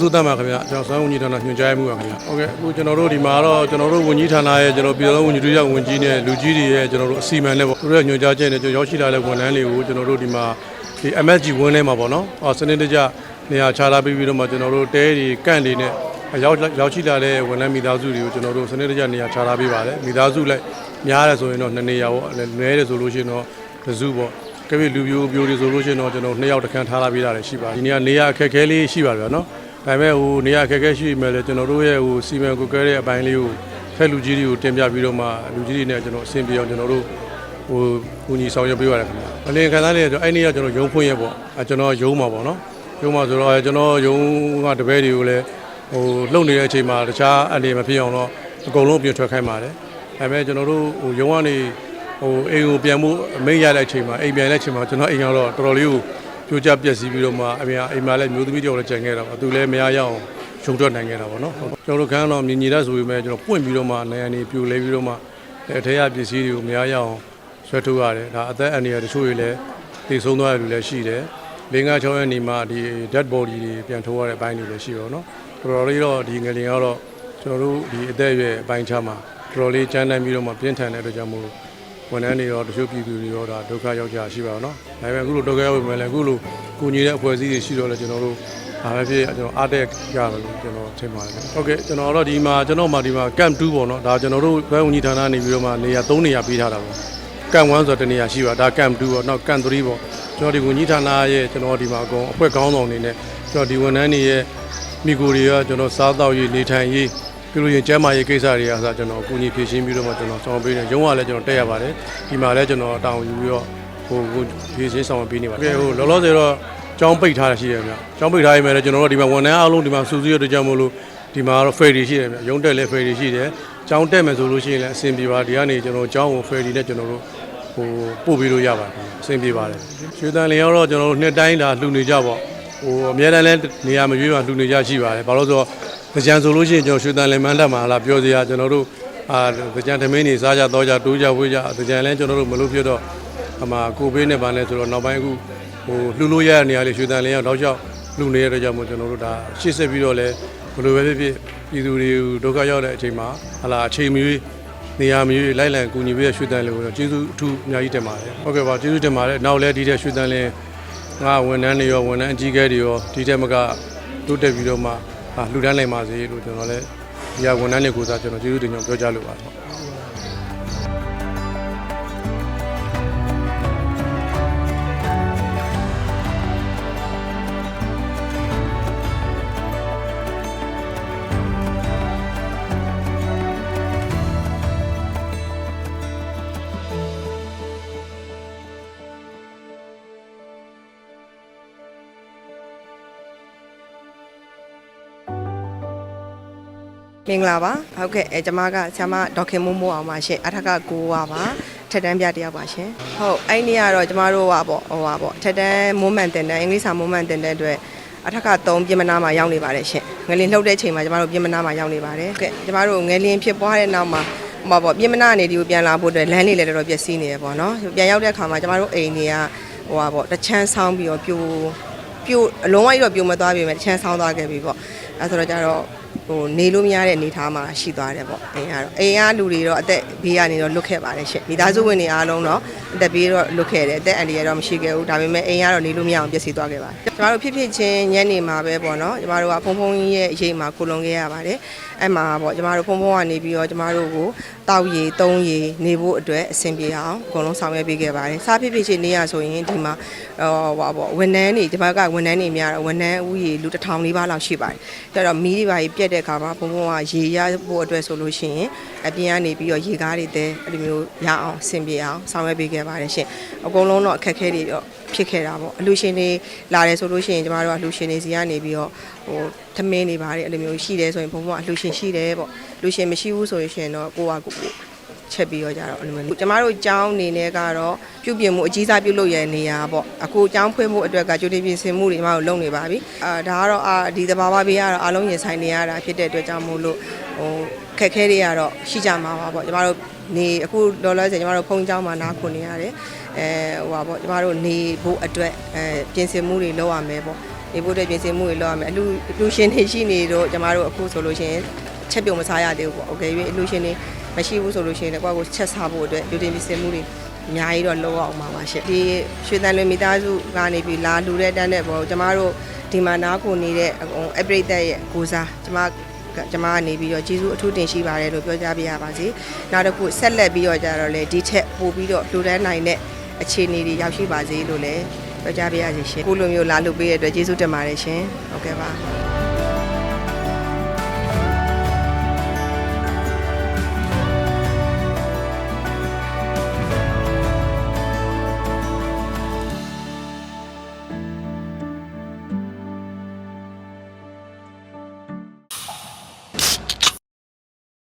စိုးတတ်မှာခင်ဗျာကျွန်တော်ဆောင်းဝန်ကြီးဌာနညွှန်ကြားမှုပါခင်ဗျာဟုတ်ကဲ့အခုကျွန်တော်တို့ဒီမှာတော့ကျွန်တော်တို့ဝန်ကြီးဌာနရဲ့ကျွန်တော်ပြည်တော်ဝန်ကြီးတို့ရောက်ဝန်ကြီးနဲ့လူကြီးတွေရဲ့ကျွန်တော်တို့အစီအမံနဲ့ပေါ့သူတို့ရဲ့ညွှန်ကြားချက်နဲ့ကျွန်တော်ရောက်ရှိလာတဲ့ဝန်ထမ်းတွေကိုကျွန်တော်တို့ဒီမှာဒီ MSG ဝင်းထဲမှာပေါ့နော်အော်စနစ်တကျနေရာချထားပြီးပြီးတော့မှကျွန်တော်တို့တဲတွေကန့်တွေနဲ့ရောက်ရောက်ရှိလာတဲ့ဝန်ထမ်းမိသားစုတွေကိုကျွန်တော်တို့စနစ်တကျနေရာချထားပေးပါတယ်မိသားစုလိုက်များတယ်ဆိုရင်တော့နှစ်နေရာပေါ့နည်းတယ်ဆိုလို့ရှိရင်တော့တစ်စုပေါ့ကဲလူပြိုပြိုတွေဆိုလို့ရှိရင်တော့ကျွန်တော်နှစ်ယောက်တခန်းထားလာပေးတာလည်းရှိပါတယ်ဒီနေ့ကနေရအခက်အခဲလေးရှိပါဗျာနော် ဒါပေမဲ့ဟိုနေရအခက်အခဲရှိပေမဲ့လည်းကျွန်တော်တို့ရဲ့ဟိုစီမံကုကဲတဲ့အပိုင်းလေးကိုဖက်လူကြီးတွေကိုတင်ပြပြီးတော့မှလူကြီးတွေနဲ့ကျွန်တော်အဆင်ပြေအောင်ကျွန်တော်တို့ဟိုကူညီဆောင်ရွက်ပေးရတယ်ခင်ဗျာအလင်းခံစားနေတော့အဲ့နေ့ကကျွန်တော်ရုံးဖွင့်ရပေါ့အဲကျွန်တော်ရုံးမှာပေါ့နော်ရုံးမှာဆိုတော့ကျွန်တော်ရုံးကတပည့်တွေကိုလည်းဟိုလှုပ်နေတဲ့အချိန်မှာတခြားအနေမဖြစ်အောင်တော့အကုန်လုံးပြင်ထွက်ခိုင်းပါတယ်ဒါပေမဲ့ကျွန်တော်တို့ဟိုရုံးကနေဟိုအိမ်ကိုပြန်မှုအမိတ်ရတဲ့အချိန်မှာအိမ်ပြန်တဲ့အချိန်မှာကျွန်တော်အိမ်ကတော့တော်တော်လေးကို ကြိုးကြပျက်စီးပြီးတော့မှအမေအိမ်မှာလည်းမျိုးသမီးတယောက်လည်းကြံခဲ့တာပါသူလည်းမရရအောင်ရှုံထွက်နိုင်ခဲ့တာပေါ့နော်ကျွန်တော်တို့ခန်းတော့မြင်ညီတတ်ဆိုပေမဲ့ကျွန်တော်ပွင့်ပြီးတော့မှနိုင်အနေပြိုလဲပြီးတော့မှအထက်ရပစ္စည်းတွေကိုမရရအောင်ဆွဲထုတ်ရတယ်ဒါအသက်အန္တရာယ်တချို့တွေလည်းတည်ဆုံးသွားတဲ့လူလည်းရှိတယ်လင်းကား6ရက်နေမှဒီ dead body တွေပြန်ထုတ်ရတဲ့အပိုင်းတွေလည်းရှိတော့နော်တော်တော်လေးတော့ဒီငလင်ကတော့ကျွန်တော်တို့ဒီအသက်အရွယ်အပိုင်းခြားမှာတော်တော်လေးကြမ်းတမ်းပြီးတော့မှပြင်းထန်တဲ့အတွက်ကြောင့်မို့ ဝန်ထမ်းတွေရောတချို့ပြည်သူတွေရောဒါဒုက္ခရောက်ကြရှိပါတော့နော်။ဒါပေမဲ့အခုလိုဒုက္ခရောက်ပေမဲ့လည်းအခုလိုကုညီတဲ့အဖွဲ့အစည်းတွေရှိတော့လည်းကျွန်တော်တို့ဒါပဲဖြစ်ကျွန်တော်အားတက်ရတယ်လို့ကျွန်တော်ထင်ပါတယ်။ဟုတ်ကဲ့ကျွန်တော်တော့ဒီမှာကျွန်တော်မှဒီမှာ camp 2ပေါ့နော်။ဒါကျွန်တော်တို့ဘယ်ဝန်ကြီးဌာနနေပြီးတော့မှနေရာ3နေရာပေးထားတာပေါ့။ camp 1ဆိုတဲ့နေရာရှိပါဒါ camp 2ပေါ့။နောက် camp 3ပေါ့။ကျွန်တော်ဒီဝန်ကြီးဌာနရဲ့ကျွန်တော်ဒီမှာအကုန်အဖွဲ့ကောင်းဆောင်အနေနဲ့ကျွန်တော်ဒီဝန်ထမ်းတွေရဲ့မိကိုတွေကကျွန်တော်စားတော့ရေးနေထိုင်ရေး ပြီးလို့ရင်ကျမ်းမာရေးကိစ္စတွေအားဆိုကျွန်တော်အကူအညီဖြည့်ရှင်းပြီးတော့မှကျွန်တော်ဆောင်ပေးနေရုံးကလည်းကျွန်တော်တက်ရပါတယ်ဒီမှာလည်းကျွန်တော်တောင်းယူပြီးတော့ဟိုဟိုဖြည့်ရှင်းဆောင်ပေးနေပါတယ်ဟိုလောလောဆယ်တော့ကျောင်းပိတ်ထားတာရှိတယ်ဗျကျောင်းပိတ်ထားရင်လည်းကျွန်တော်တို့ဒီမှာဝန်ထမ်းအားလုံးဒီမှာစူးစီးရတဲ့ကြောင့်မို့လို့ဒီမှာတော့ ferry ရှိတယ်ဗျရုံးတက်လည်း ferry ရှိတယ်ကျောင်းတက်မယ်ဆိုလို့ရှိရင်လည်းအဆင်ပြေပါဒီကနေကျွန်တော်ကျောင်းကို ferry နဲ့ကျွန်တော်တို့ဟိုပို့ပြီးလို့ရပါတယ်အဆင်ပြေပါတယ်ရွှေတန်လင်ရောက်တော့ကျွန်တော်တို့နှစ်တိုင်းဒါလှူနေကြပေါ့ဟိုအများတန်းလည်းနေရာမရွေးပါလှူနေကြရှိပါတယ်ဘာလို့ဆိုတော့ ကြံဆိုလို့ရှိရင်ကျွန်တော်ရွှေတန်လင်မန်းတက်မှာလာပြောစရာကျွန်တော်တို့အာကြံသမင်းနေစားကြတော့ကြတိုးကြဝေးကြကြံလဲကျွန်တော်တို့မလို့ဖြစ်တော့အမကိုဘေးနဲ့ဗာနဲ့ဆိုတော့နောက်ပိုင်းအခုဟိုလှူလို့ရတဲ့နေရာလေးရွှေတန်လင်ရောက်တော့ကြောက်လှူနေတဲ့အတွက်ကြောင့်မို့ကျွန်တော်တို့ဒါရှေ့ဆက်ပြီးတော့လဲဘယ်လိုပဲဖြစ်ဖြစ်ပြည်သူတွေဒုက္ခရောက်တဲ့အချိန်မှာဟလာအချိန်မီနေရာမီလိုက်လံကူညီပေးတဲ့ရွှေတန်လင်ကိုတော့ကျေးဇူးအထူးအများကြီးတင်ပါတယ်ဟုတ်ကဲ့ပါကျေးဇူးတင်ပါတယ်နောက်လဲဒီတဲ့ရွှေတန်လင်ငါဝန်ထမ်းတွေရောဝန်ထမ်းအကြီးအကဲတွေရောဒီတက်မကတိုးတက်ပြီးတော့မှအာ လှူဒန်းနိုင်ပါစေလို့ကျွန်တော်လည်းဒီဟာဝန်ထမ်းတွေကိုစားကျွန်တော်ကျေးဇူးတင်ကြောင်းပြောကြားလိုပါတယ် မင်္ဂလာပါဟုတ်ကဲ့အဲကျွန်မကဆ iam ဒေါက်ခင်မိုးမိုးအောင်ပါရှင်အထက်ကကိုဝါပါထက်တန်းပြတရားပါရှင်ဟုတ်အဲ့ဒီကတော့ကျမတို့ဟာပေါ့ဟိုဟာပေါ့ထက်တန်းမိုးမှန်တင်တဲ့အင်္ဂလိပ်စာမိုးမှန်တင်တဲ့အတွက်အထက်က3ပြင်မနာမှာရောက်နေပါတယ်ရှင်ငလင်လှုပ်တဲ့ချိန်မှာကျမတို့ပြင်မနာမှာရောက်နေပါတယ်ဟုတ်ကဲ့ကျမတို့ငလင်ဖြစ်ပွားတဲ့နောက်မှာဟိုပေါ့ပြင်မနာနေဒီကိုပြန်လာဖို့အတွက်လမ်းလေးလည်းတော်တော်ပျက်စီးနေရပေါ့နော်ပြန်ရောက်တဲ့အခါမှာကျမတို့အိမ်တွေကဟိုဟာပေါ့တချမ်းဆောင်းပြီးတော့ပြိုပြိုအလုံးဝကြီးတော့ပြိုမသွားပြီမဲ့တချမ်းဆောင်းသွားခဲ့ပြီပေါ့အဲဆိုတော့ကျတော့ ဟိုနေလို့မရတဲ့အနေအထားမှာရှိသွားတယ်ပေါ့အိမ်ကတော့အိမ်ကလူတွေတော့အသက်ဘေးကနေတော့လွတ်ခဲ့ပါတယ်ရှင့်မိသားစုဝင်တွေအားလုံးတော့ အသက်ဘေးတော့လွတ်ခဲ့တယ်အသက်အန္တရာယ်တော့မရှိခဲ့ဘူးဒါပေမဲ့အိမ်ကတော့နေလို့မရအောင်ပျက်စီးသွားခဲ့ပါတယ်ကျမတို့ဖြစ်ဖြစ်ချင်းညနေမှာပဲပေါ့နော်ကျမတို့ကဖုံဖုံကြီးရဲ့အရေးမှာကိုလုံခဲ့ရပါတယ်အဲ့မှာပေါ့ကျမတို့ဖုံဖုံကနေပြီးတော့ကျမတို့ကိုတောက်ရည်သုံးရည်နေဖို့အတွက်အဆင်ပြေအောင်အကုန်လုံးဆောင်ရွက်ပေးခဲ့ပါတယ်စားဖြစ်ဖြစ်ချင်းနေရဆိုရင်ဒီမှာဟောပါပေါ့ဝန်ထမ်းတွေကျမကဝန်ထမ်းတွေများတော့ဝန်ထမ်းဦးရေလူတစ်ထောင်လေးပါလောက်ရှိပါတယ်ကျတော့မီးတွေပါကြီးပြက်တဲ့အခါမှာဘုံဘုံကရေရဖို့အတွက်ဆိုလို့ရှိရင်အပြင်ကနေပြီးတော့ရေကားတွေတဲအဲ့လိုမျိုးရအောင်အဆင်ပြေအောင်ဆောင်ရွက်ပေးခဲ့ပါတယ်ရှင်အကုန်လုံးတော့အခက်အခဲတွေတော့ဖြစ်ခဲ့တာပေါ့အလူရှင်တွေလာတယ်ဆိုလို့ရှိရင်ကျမတို့ကအလူရှင်တွေစီကနေပြီးတော့ဟိုသမင်းတွေပါတယ်အဲ့လိုမျိုးရှိတယ်ဆိုရင်ဘုံဘုံကအလူရှင်ရှိတယ်ပေါ့လူရှင်မရှိဘူးဆိုရင်တော့ကိုကကိုကိုချက်ပြီးတော့ကြတော့အဲ့လိုမျိုးကျမတို့ကျောင်းအနေနဲ့ကတော့ပြုပြင်မှုအကြီးစားပြုလုပ်ရတဲ့နေရာပေါ့အခုကျောင်းဖွင့်မှုအတွက်ကကြိုတင်ပြင်ဆင်မှုတွေကျမတို့လုပ်နေပါပြီအာဒါကတော့အာဒီသဘာဝဘေးကတော့အားလုံးရင်ဆိုင်နေရတာဖြစ်တဲ့အတွက်ကြောင့်မို့လို့ဟို ခက်ခဲတွေကတော့ရှိကြမှာပါပေါ့ကျမတို့နေအခုလောလောဆယ်ကျမတို့ဖုန်းကျောင်းမှာနားခွန်နေရတယ်အဲဟိုပါပေါ့ကျမတို့နေဖို့အတွက်အဲပြင်ဆင်မှုတွေလုပ်ရမယ်ပေါ့ နေဖို့အတွက်ပြင်ဆင်မှုတွေလုပ်ရမယ်အလူအလူရှင်တွေရှိနေတော့ကျမတို့အခုဆိုလို့ရှိရင်ချက်ပြုံမစားရသေးဘူးပေါ့โอเค၍အလူရှင်တွေမရှိဘူးဆိုလို့ရှိရင်လည်းကိုယ့်ကိုချက်စားဖို့အတွက်လူတင်ပြင်ဆင်မှုတွေအများကြီးတော့လုပ်အောင်ပါပါရှင့်ဒီရွှေတန်လွင်မိသားစုကနေပြီးလာလူတဲ့တန်းတဲ့ဘောကျမတို့ဒီမှာနားကိုနေတဲ့အကုန်အပရိသတ်ရဲ့ကိုစားကျမ ကျမကနေပြီးတော့ကျေးဇူးအထူးတင်ရှိပါတယ်လို့ပြောကြားပေးရပါစေ။နောက်တစ်ခုဆက်လက်ပြီးတော့ကြတော့လေဒီထက်ပိုပြီးတော့လူတန်းနိုင်တဲ့အခြေအနေတွေရောက်ရှိပါစေလို့လည်းပြောကြားပေးရစီရှင်။ကိုလိုမျိုးလာလို့ပေးတဲ့အတွက်ကျေးဇူးတင်ပါတယ်ရှင်။ဟုတ်ကဲ့ပါ။